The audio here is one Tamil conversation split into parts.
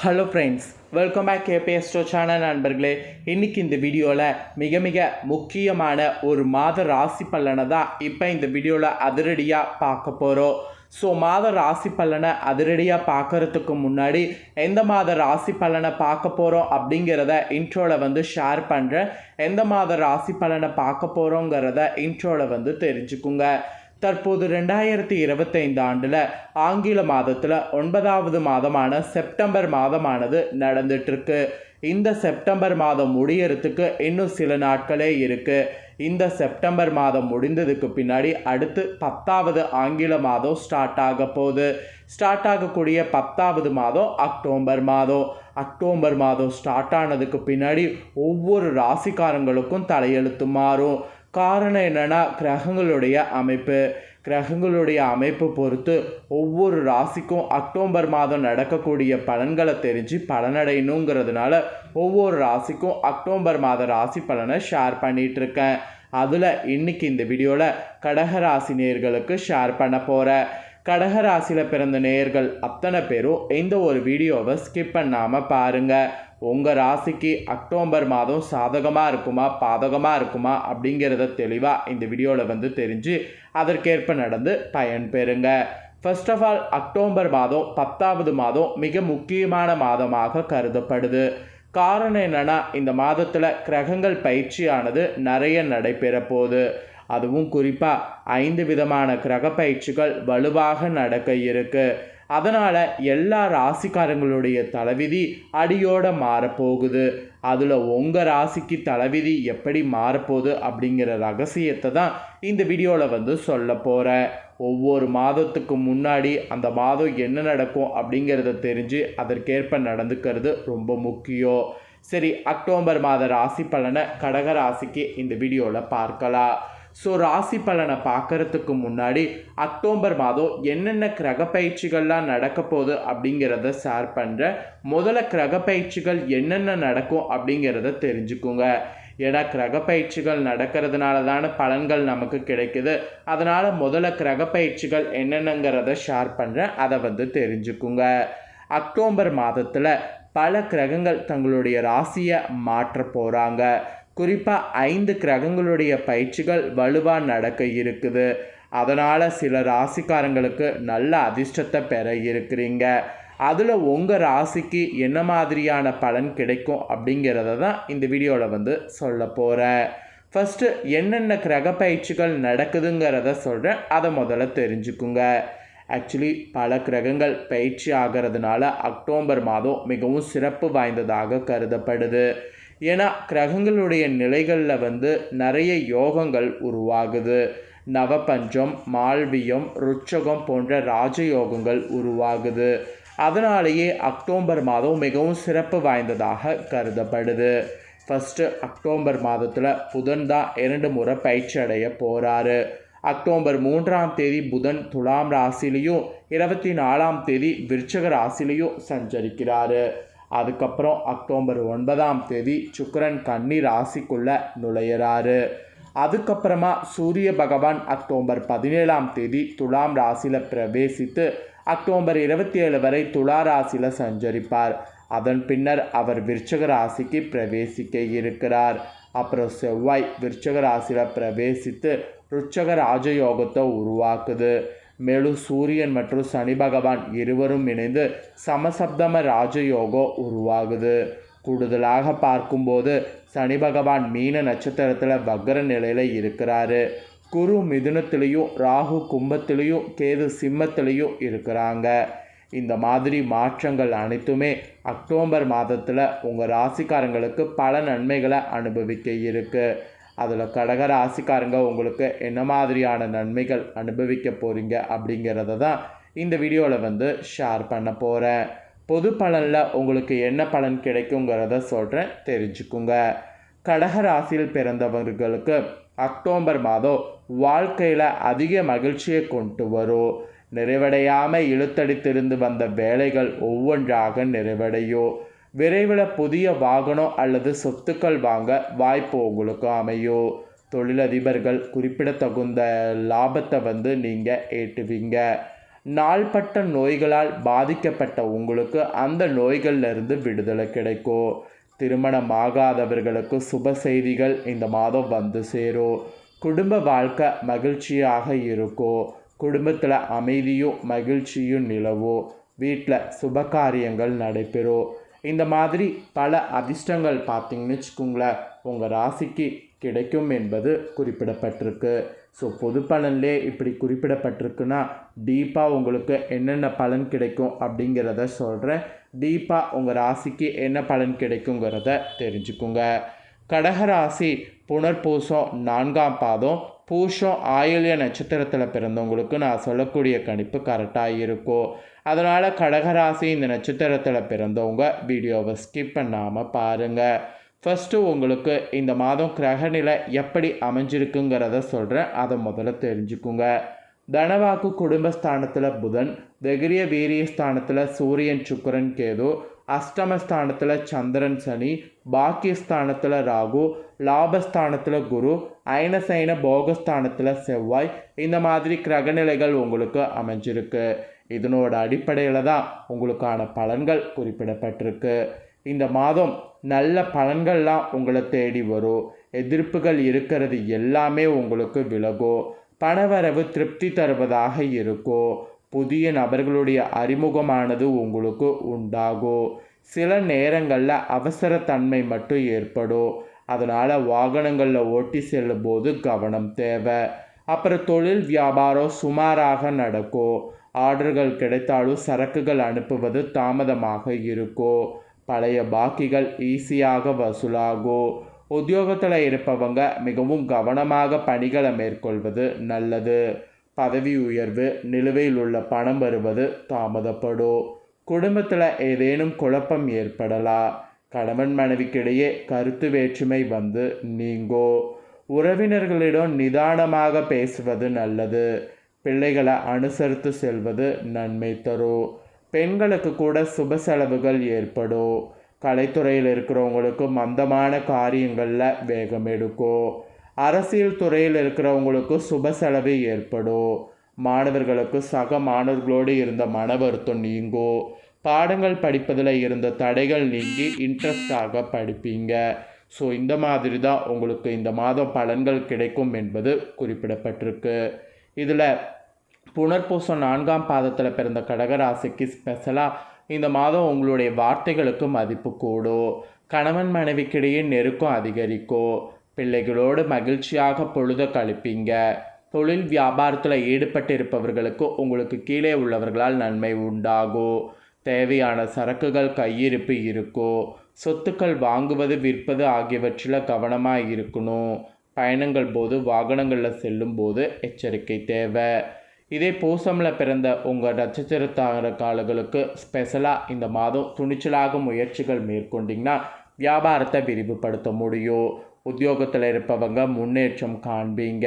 ஹலோ ஃப்ரெண்ட்ஸ் வெல்கம் பேக் கேபிஎஸ்டோ சேனல் நண்பர்களே. இன்றைக்கி இந்த வீடியோவில் மிக மிக முக்கியமான ஒரு மாத ராசி பலனை தான் இப்போ இந்த வீடியோவில் அதிரடியாக பார்க்க போகிறோம் ஸோ மாத ராசி பலனை அதிரடியாக பார்க்கறதுக்கு முன்னாடி எந்த மாத ராசி பலனை பார்க்க போகிறோம் அப்படிங்கிறத இன்ட்ரோவில் வந்து ஷேர் பண்ணுறேன் எந்த மாத ராசி பலனை பார்க்க போகிறோங்கிறத இன்ட்ரோவில் வந்து தெரிஞ்சுக்குங்க. தற்போது ரெண்டாயிரத்தி இருபத்தைந்து ஆண்டில் ஆங்கில மாதத்தில் ஒன்பதாவது மாதமான செப்டம்பர் மாதமானது நடந்துட்டுருக்கு இந்த செப்டம்பர் மாதம் முடியறதுக்கு இன்னும் சில நாட்களே இருக்குது இந்த செப்டம்பர் மாதம் முடிந்ததுக்கு பின்னாடி அடுத்து பத்தாவது ஆங்கில மாதம் ஸ்டார்ட் ஆக போகுது. ஸ்டார்ட் ஆகக்கூடிய பத்தாவது மாதம் அக்டோபர் மாதம். அக்டோபர் மாதம் ஸ்டார்ட் ஆனதுக்கு பின்னாடி ஒவ்வொரு ராசிக்காரங்களுக்கும் தலையெழுத்து மாறும். காரணம் என்னென்னா கிரகங்களுடைய அமைப்பு கிரகங்களுடைய அமைப்பு பொறுத்து ஒவ்வொரு ராசிக்கும் அக்டோபர் மாதம் நடக்கக்கூடிய பலன்களை தெரிஞ்சு பலனடையணுங்கிறதுனால ஒவ்வொரு ராசிக்கும் அக்டோபர் மாத ராசி பலனை ஷேர் பண்ணிகிட்ருக்கேன் அதில் இன்னைக்கு இந்த வீடியோவில் கடகராசி நேர்களுக்கு ஷேர் பண்ண போகிறேன் கடகராசியில் பிறந்த நேர்கள் அத்தனை பேரும் இந்த ஒரு வீடியோவை ஸ்கிப் பண்ணாமல் பாருங்கள் உங்கள் ராசிக்கு அக்டோபர் மாதம் சாதகமாக இருக்குமா பாதகமாக இருக்குமா அப்படிங்கிறத தெளிவாக இந்த வீடியோவில் வந்து தெரிஞ்சு அதற்கேற்ப நடந்து பயன் பெறுங்க. ஃபர்ஸ்ட் ஆஃப் ஆல் அக்டோபர் மாதம் பத்தாவது மாதம் மிக முக்கியமான மாதமாக கருதப்படுது. காரணம் என்னென்னா இந்த மாதத்தில் கிரகங்கள் பயிற்சியானது நிறைய நடைபெற போகுது. அதுவும் குறிப்பாக ஐந்து விதமான கிரக பயிற்சிகள் வலுவாக நடக்க இருக்குது அதனால் எல்லா ராசிக்காரங்களுடைய தலைவிதி அடியோட மாறப்போகுது. அதில் உங்கள் ராசிக்கு தலைவிதி எப்படி மாறப்போகுது அப்படிங்கிற ரகசியத்தை தான் இந்த வீடியோவில் வந்து சொல்ல போகிறேன் ஒவ்வொரு மாதத்துக்கு முன்னாடி அந்த மாதம் என்ன நடக்கும் அப்படிங்கிறத தெரிஞ்சு அதற்கேற்ப நடந்துக்கிறது ரொம்ப முக்கியம். சரி அக்டோபர் மாத ராசி பலனை கடக ராசிக்கு இந்த வீடியோவில் பார்க்கலாம். ஸோ ராசி பலனை பார்க்கறதுக்கு முன்னாடி அக்டோபர் மாதம் என்னென்ன கிரக பயிற்சிகள்லாம் நடக்க போகுது அப்படிங்கிறத ஷேர் பண்ணுறேன் முதல்ல கிரக பயிற்சிகள் என்னென்ன நடக்கும் அப்படிங்கிறத தெரிஞ்சுக்குங்க. ஏன்னா கிரக பயிற்சிகள் நடக்கிறதுனால தானே பலன்கள் நமக்கு கிடைக்குது. அதனால் முதல்ல கிரக பயிற்சிகள் என்னென்னங்கிறத ஷேர் பண்ணுறேன் அதை வந்து தெரிஞ்சுக்குங்க. அக்டோபர் மாதத்தில் பல கிரகங்கள் தங்களுடைய ராசியை மாற்ற போகிறாங்க குறிப்பாக ஐந்து கிரகங்களுடைய பயிற்சிகள் வலுவாக நடக்க இருக்குது. அதனால் சில ராசிக்காரங்களுக்கு நல்ல அதிர்ஷ்டத்தை பெற இருக்கிறீங்க. அதில் உங்கள் ராசிக்கு என்ன மாதிரியான பலன் கிடைக்கும் அப்படிங்கிறத தான் இந்த வீடியோவில் வந்து சொல்ல போகிறேன் ஃபஸ்ட்டு என்னென்ன கிரக பயிற்சிகள் நடக்குதுங்கிறத சொல்கிறேன் அதை முதல்ல தெரிஞ்சுக்குங்க. ஆக்சுவலி பல கிரகங்கள் பயிற்சி ஆகிறதுனால அக்டோபர் மாதம் மிகவும் சிறப்பு வாய்ந்ததாக கருதப்படுது. ஏன்னா கிரகங்களுடைய நிலைகளில் வந்து நிறைய யோகங்கள் உருவாகுது. நவபஞ்சம் மால்வியம் ருச்சகம் போன்ற ராஜயோகங்கள் உருவாகுது. அதனாலேயே அக்டோபர் மாதம் மிகவும் சிறப்பு வாய்ந்ததாக கருதப்படுது. ஃபஸ்ட்டு அக்டோபர் மாதத்தில் புதன் தான் இரண்டு முறை பயிற்சி அடைய போகிறாரு அக்டோபர் மூன்றாம் தேதி புதன் துலாம் ராசிலையும் இருபத்தி நாலாம் தேதி விருச்சக ராசிலையும் சஞ்சரிக்கிறாரு. அதுக்கப்புறம் அக்டோபர் ஒன்பதாம் தேதி சுக்கரன் கன்னி ராசிக்குள்ளே நுழையிறாரு. அதுக்கப்புறமா சூரிய பகவான் அக்டோபர் பதினேழாம் தேதி துலாம் ராசியில் பிரவேசித்து அக்டோபர் இருபத்தி ஏழு வரை துலா ராசியில் சஞ்சரிப்பார். அதன் பின்னர் அவர் விருச்சக ராசிக்கு பிரவேசிக்க இருக்கிறார். அப்புறம் செவ்வாய் விருச்சக ராசியில் பிரவேசித்து ருச்சக ராஜயோகத்தை உருவாக்குது. மேலும் சூரியன் மற்றும் சனி பகவான் இருவரும் இணைந்து சமசப்தம ராஜயோகம் உருவாகுது. கூடுதலாக பார்க்கும்போது சனி பகவான் மீன நட்சத்திரத்தில் வக்ர நிலையில் இருக்கிறாரு. குரு மிதுனத்திலையும் ராகு கும்பத்திலையும் கேது சிம்மத்திலையும் இருக்கிறாங்க. இந்த மாதிரி மாற்றங்கள் அனைத்துமே அக்டோபர் மாதத்தில் உங்கள் ராசிக்காரங்களுக்கு பல நன்மைகளை அனுபவிக்க இருக்குது அதில் கடக ராசிக்காரங்க உங்களுக்கு என்ன மாதிரியான நன்மைகள் அனுபவிக்க போகிறீங்க அப்படிங்கிறத தான் இந்த வீடியோவில் வந்து ஷேர் பண்ண போகிறேன் பொது பலனில் உங்களுக்கு என்ன பலன் கிடைக்குங்கிறத சொல்கிறேன் தெரிஞ்சுக்குங்க. கடக ராசியில் பிறந்தவர்களுக்கு அக்டோபர் மாதம் வாழ்க்கையில் அதிக மகிழ்ச்சியை கொண்டு வரும். நிறைவடையாமல் இழுத்தடித்திருந்து வந்த வேலைகள் ஒவ்வொன்றாக நிறைவடையும். விரைவில் புதிய வாகனம் அல்லது சொத்துக்கள் வாங்க வாய்ப்பு உங்களுக்கு அமையும். தொழிலதிபர்கள் குறிப்பிடத்தகுந்த லாபத்தை வந்து நீங்கள் ஏற்றுவீங்க. நாள்பட்ட நோய்களால் பாதிக்கப்பட்ட உங்களுக்கு அந்த நோய்கள்லேருந்து விடுதலை கிடைக்கும். திருமணமாகாதவர்களுக்கு சுப செய்திகள் இந்த மாதம் வந்து சேரும். குடும்ப வாழ்க்கை மகிழ்ச்சியாக இருக்கும். குடும்பத்தில் அமைதியும் மகிழ்ச்சியும் நிலவும். வீட்டில் சுப காரியங்கள் நடைபெறும். இந்த மாதிரி பல அதிர்ஷ்டங்கள் பார்த்தீங்கன்னு வச்சுக்கோங்களேன். உங்கள் ராசிக்கு கிடைக்கும் என்பது குறிப்பிடப்பட்டிருக்கு. ஸோ பொது பலன்லே இப்படி குறிப்பிடப்பட்டிருக்குன்னா டீப்பாக உங்களுக்கு என்னென்ன பலன் கிடைக்கும் அப்படிங்கிறத சொல்கிறேன் டீப்பாக உங்கள் ராசிக்கு என்ன பலன் கிடைக்குங்கிறத தெரிஞ்சுக்குங்க. கடகராசி புனர்பூசம் நான்காம் பாதம் பூஷம் ஆயுள்ய நட்சத்திரத்தில் பிறந்தவங்களுக்கு நான் சொல்லக்கூடிய கணிப்பு கரெக்டாக இருக்கும் அதனால் கடகராசி இந்த நட்சத்திரத்தில் பிறந்தவங்க வீடியோவை ஸ்கிப் பண்ணாமல் பாருங்கள் ஃபஸ்ட்டு உங்களுக்கு இந்த மாதம் கிரகநிலை எப்படி அமைஞ்சிருக்குங்கிறத சொல்கிறேன் அதை முதல்ல தெரிஞ்சுக்குங்க. தனவாக்கு குடும்பஸ்தானத்தில் புதன் வெகிரிய வீரிய ஸ்தானத்தில் சூரியன் சுக்கரன் கேது அஷ்டமஸ்தானத்தில் சந்திரன் சனி பாக்கியஸ்தானத்தில் ராகு லாபஸ்தானத்தில் குரு அயனசைன போகஸ்தானத்தில் செவ்வாய். இந்த மாதிரி கிரகநிலைகள் உங்களுக்கு அமைஞ்சிருக்கு. இதனோட அடிப்படையில் தான் உங்களுக்கான பலன்கள் குறிப்பிடப்பட்டிருக்கு. இந்த மாதம் நல்ல பலன்கள்லாம் உங்களை தேடி வரும். எதிர்ப்புகள் இருக்கிறது எல்லாமே உங்களுக்கு விலகும். பணவரவு திருப்தி தருவதாக இருக்கும். புதிய நபர்களுடைய அறிமுகமானது உங்களுக்கு உண்டாகும் சில நேரங்களில் அவசரத்தன்மை மட்டும் ஏற்படும் அதனால் வாகனங்களில் ஓட்டி செல்லும் போது கவனம் தேவை. அப்புறம் தொழில் வியாபாரம் சுமாராக நடக்கும் ஆர்டர்கள் கிடைத்தாலும் சரக்குகள் அனுப்புவது தாமதமாக இருக்கும் பழைய பாக்கிகள் ஈஸியாக வசூலாகும் உத்தியோகத்தில் இருப்பவங்க மிகவும் கவனமாக பணிகளை மேற்கொள்வது நல்லது. பதவி உயர்வு நிலுவையில் உள்ள பணம் வருவது தாமதப்படும் குடும்பத்தில் ஏதேனும் குழப்பம் ஏற்படலாம் கணவன் மனைவிக்கிடையே கருத்து வேற்றுமை வந்து நீங்கோ? உறவினர்களிடம் நிதானமாக பேசுவது நல்லது. பிள்ளைகளை அனுசரித்து செல்வது நன்மை தரும் பெண்களுக்கு கூட சுப செலவுகள் ஏற்படும் கலைத்துறையில் இருக்கிறவங்களுக்கு மந்தமான காரியங்களில் வேகம் எடுக்கும் அரசியல் துறையில் இருக்கிறவங்களுக்கு சுப செலவு ஏற்படும். மாணவர்களுக்கு சக மாணவர்களோடு இருந்த மன வருத்தம் நீங்கும் பாடங்கள் படிப்பதில் இருந்த தடைகள் நீங்கி இன்ட்ரெஸ்டாக படிப்பீங்க. ஸோ இந்த மாதிரி தான் உங்களுக்கு இந்த மாதம் பலன்கள் கிடைக்கும் என்பது குறிப்பிடப்பட்டிருக்கு. இதில் புனர்பூசம் நான்காம் பாதத்தில் பிறந்த கடகராசிக்கு ஸ்பெஷலாக இந்த மாதம் உங்களுடைய வார்த்தைகளுக்கு மதிப்பு கூடும். கணவன் மனைவிக்கிடையே நெருக்கம் அதிகரிக்கும். பிள்ளைகளோடு மகிழ்ச்சியாக பொழுத கழிப்பீங்க. தொழில் வியாபாரத்தில் ஈடுபட்டு இருப்பவர்களுக்கு உங்களுக்கு கீழே உள்ளவர்களால் நன்மை உண்டாகும் தேவையான சரக்குகள் கையிருப்பு இருக்கும் சொத்துக்கள் வாங்குவது விற்பது ஆகியவற்றில் கவனமாக இருக்கணும். பயணங்கள் போது வாகனங்களில் செல்லும் போது எச்சரிக்கை தேவை. இதே பூசமில் பிறந்த உங்கள் நட்சத்திரத்தாரர்களுக்கு ஸ்பெஷலாக இந்த மாதம் துணிச்சலாக முயற்சிகள் மேற்கொண்டிங்கன்னா வியாபாரத்தை விரிவுபடுத்த முடியும். உத்தியோகத்தில் இருப்பவங்க முன்னேற்றம் காண்பீங்க.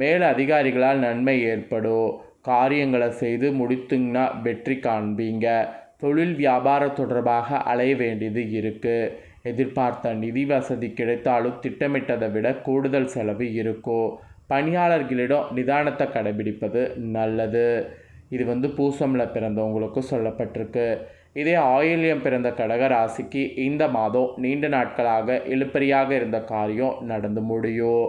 மேல் அதிகாரிகளால் நன்மை ஏற்படும். காரியங்களை செய்து முடித்துங்கன்னா வெற்றி காண்பீங்க. தொழில் வியாபாரம் தொடர்பாக அலைய வேண்டியது இருக்குது எதிர்பார்த்த நிதி வசதி கிடைத்தாலும் திட்டமிட்டதை விட கூடுதல் செலவு இருக்கும். பணியாளர்களிடம் நிதானத்தை கடைபிடிப்பது நல்லது. இது வந்து பூசமில் பிறந்தவங்களுக்கும் சொல்லப்பட்டிருக்கு. இதே ஆயில்யம் பிறந்த கடக ராசிக்கு இந்த மாதம் நீண்ட நாட்களாக இழுப்பறியாக இருந்த காரியம் நடந்து முடியும்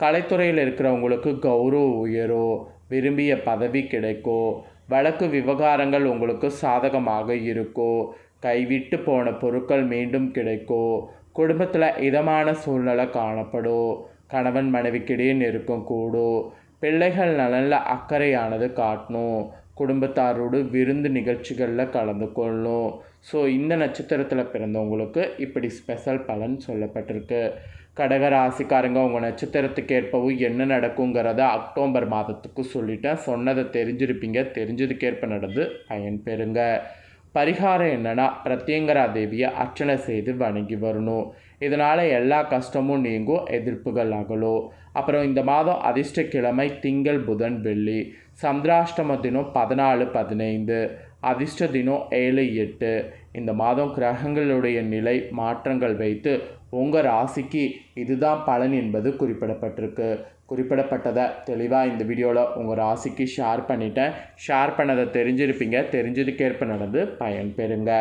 கலைத்துறையில் இருக்கிறவங்களுக்கு கௌரவ உயரும் விரும்பிய பதவி கிடைக்கும் வழக்கு விவகாரங்கள் உங்களுக்கு சாதகமாக இருக்கும் கைவிட்டு போன பொருட்கள் மீண்டும் கிடைக்கும் குடும்பத்தில் இதமான சூழ்நிலை காணப்படும் கணவன் மனைவிக்கிடையே நெருக்கம் கூடும் பிள்ளைகள் நலனில் அக்கறையானது காட்டணும். குடும்பத்தாரோடு விருந்து நிகழ்ச்சிகளில் கலந்து கொள்ளணும் ஸோ இந்த நட்சத்திரத்தில் பிறந்தவங்களுக்கு இப்படி ஸ்பெஷல் பலன் சொல்லப்பட்டிருக்கு. கடக ராசிக்காரங்க உங்கள் நட்சத்திரத்துக்கு ஏற்பவும் என்ன நடக்குங்கிறத அக்டோபர் மாதத்துக்கு சொல்லிட்டேன். சொன்னதை தெரிஞ்சிருப்பீங்க. தெரிஞ்சதுக்கேற்ப நடந்து பயன் பெறுங்க. பரிகாரம் என்னென்னா பிரத்யங்கரா தேவியை அர்ச்சனை செய்து வணங்கி வரணும். இதனால் எல்லா கஷ்டமும் நீங்கும் எதிர்ப்புகள் அகலும். அப்புறம் இந்த மாதம் அதிர்ஷ்ட கிழமை திங்கள் புதன் வெள்ளி. சந்திராஷ்டம தினம் பதினாலு பதினைந்து அதிர்ஷ்ட தினம் ஏழு எட்டு. இந்த மாதம் கிரகங்களுடைய நிலை மாற்றங்கள் வைத்து உங்கள் ராசிக்கு இதுதான் பலன் என்பது குறிப்பிடப்பட்டிருக்கு. குறிப்பிடப்பட்டதை தெளிவாக இந்த வீடியோவில் உங்கள் ராசிக்கு ஷேர் பண்ணிட்டேன். ஷேர் பண்ணதை தெரிஞ்சிருப்பீங்க. தெரிஞ்சதுக்கேற்ப நடந்து பயன் பெறுங்க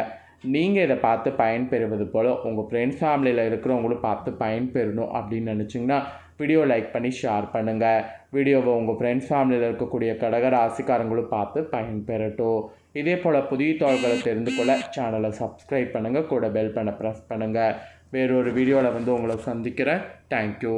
நீங்கள் இதை பார்த்து பயன் பெறுவது போல் உங்கள் ஃப்ரெண்ட்ஸ் ஃபேமிலியில் இருக்கிறவங்களும் பார்த்து பயன் பெறணும் அப்படின்னு நினச்சிங்கன்னா வீடியோ லைக் பண்ணி ஷேர் பண்ணுங்கள் வீடியோவை உங்கள் ஃப்ரெண்ட்ஸ் ஃபேமிலியில் இருக்கக்கூடிய கடக ராசிக்காரங்களும் பார்த்து பயன் பெறட்டும் இதே போல் புதிய தகவல்களை தெரிந்து கொள்ள சேனலை சப்ஸ்கிரைப் பண்ணுங்கள் கூட பெல் பண்ண ப்ரெஸ் பண்ணுங்கள் வேறொரு வீடியோவில் வந்து உங்களை சந்திக்கிறேன். தேங்க்யூ